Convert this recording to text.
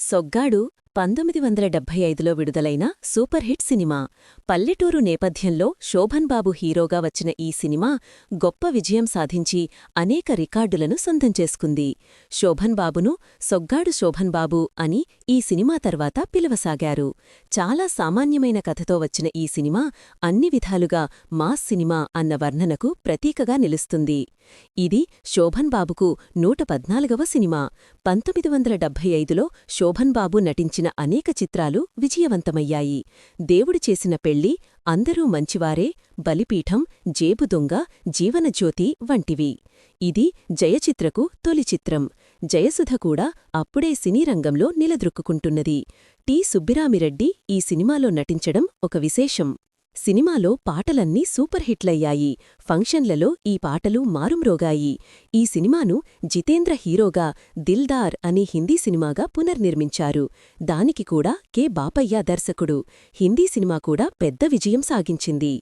సొగ్గాడు పంతొమ్మిది వందల డెబ్బై ఐదులో విడుదలైన సూపర్ హిట్ సినిమా. పల్లెటూరు నేపథ్యంలో శోభన్ బాబు హీరోగా వచ్చిన ఈ సినిమా గొప్ప విజయం సాధించి అనేక రికార్డులను సొంతం చేసుకుంది. శోభన్ బాబును సొగ్గాడు శోభన్ బాబు అని ఈ సినిమా తర్వాత పిలవసాగారు. చాలా సామాన్యమైన కథతో వచ్చిన ఈ సినిమా అన్ని విధాలుగా మాస్ సినిమా అన్న వర్ణనకు ప్రతీకగా నిలుస్తుంది. ఇది శోభన్ బాబుకు నూట పద్నాలుగవ సినిమా. పంతొమ్మిది వందల డెబ్భై ఐదులో శోభన్ బాబు నటించిన అనేక చిత్రాలు విజయవంతమయ్యాయి. దేవుడు చేసిన పెళ్ళి అందరూ మంచివారే బలిపీఠం జేబు దొంగ జీవనజ్యోతి వంటివి. ఇది జయచిత్రకు తొలి చిత్రం. జయసుధ కూడా అప్పుడే సినీ రంగంలో నిలదొక్కుకుంటున్నది. టి సుబ్బిరామిరెడ్డి ఈ సినిమాలో నటించడం ఒక విశేషం. సినిమాలో పాటలన్నీ సూపర్ హిట్లయ్యాయి. ఫంక్షన్లలో ఈ పాటలు మారుమ్రోగాయి. ఈ సినిమాను జితేంద్ర హీరోగా దిల్దార్ అనే హిందీ సినిమాగా పునర్నిర్మించారు. దానికి కూడా కె బాపయ్య దర్శకుడు. హిందీ సినిమా కూడా పెద్ద విజయం సాగించింది.